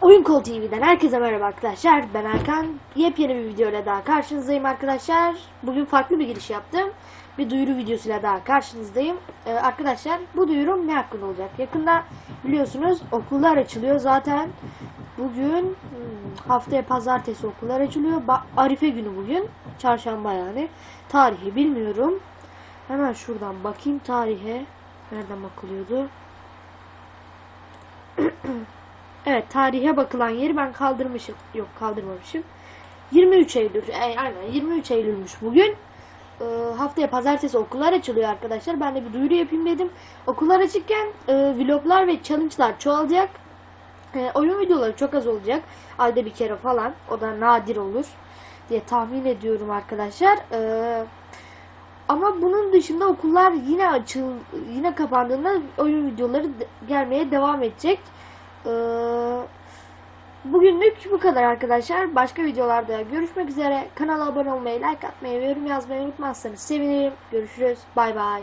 Oyun Kol TV'den herkese merhaba arkadaşlar. Ben Erkan. Yepyeni bir videoyla daha karşınızdayım arkadaşlar. Bugün farklı bir giriş yaptım. Bir duyuru videosuyla daha karşınızdayım. Ee, arkadaşlar bu duyurum ne hakkında olacak? Yakında biliyorsunuz okullar açılıyor. Zaten bugün hmm, haftaya pazartesi okullar açılıyor. Ba- Arife günü bugün. Çarşamba yani. Tarihi bilmiyorum. Hemen şuradan bakayım tarihe. Nereden bakılıyordu? Evet tarihe bakılan yeri ben kaldırmışım. Yok kaldırmamışım. 23 Eylül. E, aynen 23 Eylül'müş bugün. E, haftaya pazartesi okullar açılıyor arkadaşlar. Ben de bir duyuru yapayım dedim. Okullar açıkken e, vloglar ve challenge'lar çoğalacak. E, oyun videoları çok az olacak. Ayda bir kere falan. O da nadir olur diye tahmin ediyorum arkadaşlar. E, ama bunun dışında okullar yine açıl yine kapandığında oyun videoları de- gelmeye devam edecek. Ee, bugünlük bu kadar arkadaşlar. Başka videolarda görüşmek üzere. Kanala abone olmayı, like atmayı yorum yazmayı unutmazsanız sevinirim. Görüşürüz. Bay bay.